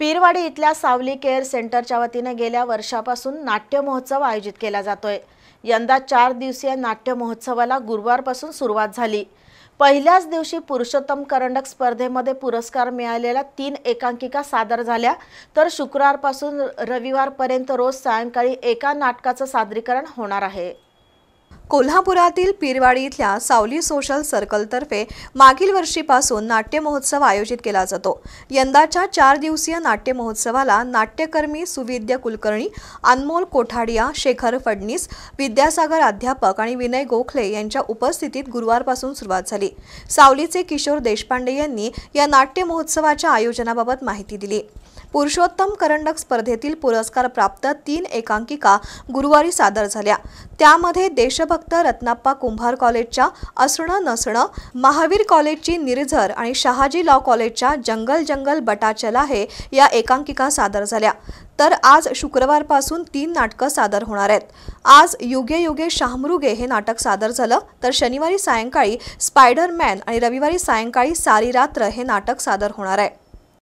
पीरवाडी इथल्या सावली केअर सेंटरच्या वतीनं गेल्या वर्षापासून नाट्य महोत्सव आयोजित केला जातोय. यंदा चार दिवसीय नाट्य महोत्सवाला गुरुवारपासून सुरुवात झाली. पहिल्याच दिवशी पुरुषोत्तम करंडक स्पर्धेमध्ये पुरस्कार मिळालेल्या तीन एकांकिका सादर झाल्या. तर शुक्रवारपासून रविवारपर्यंत रोज सायंकाळी एका नाटकाचं सादरीकरण होणार आहे. कोल्हापुरातील पीरवाडी इथल्या सावली सोशल सर्कलतर्फे मागील वर्षीपासून नाट्य महोत्सव आयोजित केला जातो. यंदाच्या चार दिवसीय नाट्य महोत्सवाला नाट्यकर्मी सुविद्य कुलकर्णी अनमोल कोठाडिया शेखर फडणीस विद्यासागर अध्यापक आणि विनय गोखले यांच्या उपस्थितीत गुरुवारपासून सुरुवात झाली. सावलीचे किशोर देशपांडे यांनी या नाट्य महोत्सवाच्या आयोजनाबाबत माहिती दिली. पुरुषोत्तम करंडक स्पर्धेतील पुरस्कार प्राप्त तीन एकांकिका गुरुवारी सादर झाल्या. त्यामध्ये फक्त रत्नाप्पा कुंभार कॉलेजच्या असणं नसणं महावीर कॉलेजची निर्झर आणि शहाजी लॉ कॉलेजच्या जंगल जंगल बटाचला हे या एकांकिका सादर झाल्या. तर आज शुक्रवारपासून तीन नाटकं सादर होणार आहेत. आज युगे युगे शाहमृगे हे नाटक सादर झालं तर शनिवारी सायंकाळी स्पायडरमॅन आणि रविवारी सायंकाळी सारी रात्र हे नाटक सादर होणार आहे.